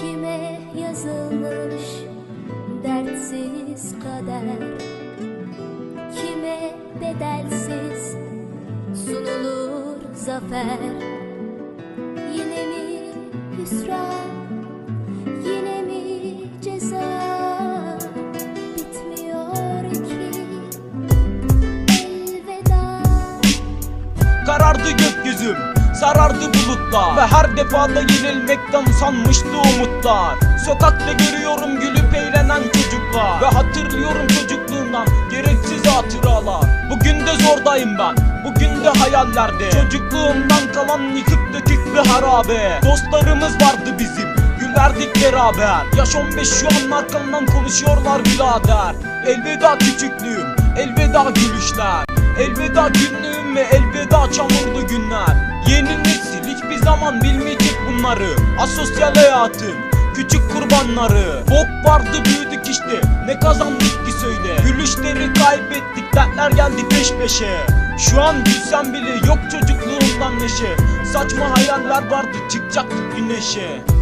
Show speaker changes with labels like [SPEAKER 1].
[SPEAKER 1] Kime yazılmış dertsiz kader? Kime bedelsiz sunulur zafer? Yine mi hüsran yine mi ceza? Bitmiyor ki elveda.
[SPEAKER 2] Karardı gökyüzüm Sarardı bulutlar. Ve her defada yenilmekten sanmıştı umutlar. Sokakta görüyorum gülüp eğlenen çocuklar. Ve hatırlıyorum çocukluğumdan gereksiz hatıralar. Bugün de zordayım ben Bugün de hayallerde. Çocukluğumdan kalan yıkık dökük bir harabe. Dostlarımız vardı bizim Gülerdik beraber. Yaş 15 şu an arkamdan konuşuyorlar birader. Elveda küçüklüğüm Elveda gülüşler. Elveda günlüğüm ve elveda çamurlu günler Yeni nesil hiçbir zaman bilmeyecek bunları. Asosyal hayatın küçük kurbanları. Bok vardı büyüdük işte. Ne kazandık ki söyle. Gülüşleri kaybettik dertler geldi peş peşe. Şu an gülsem bile yok çocukluğumdan neşe. Saçma hayaller vardı çıkacaktık güneşe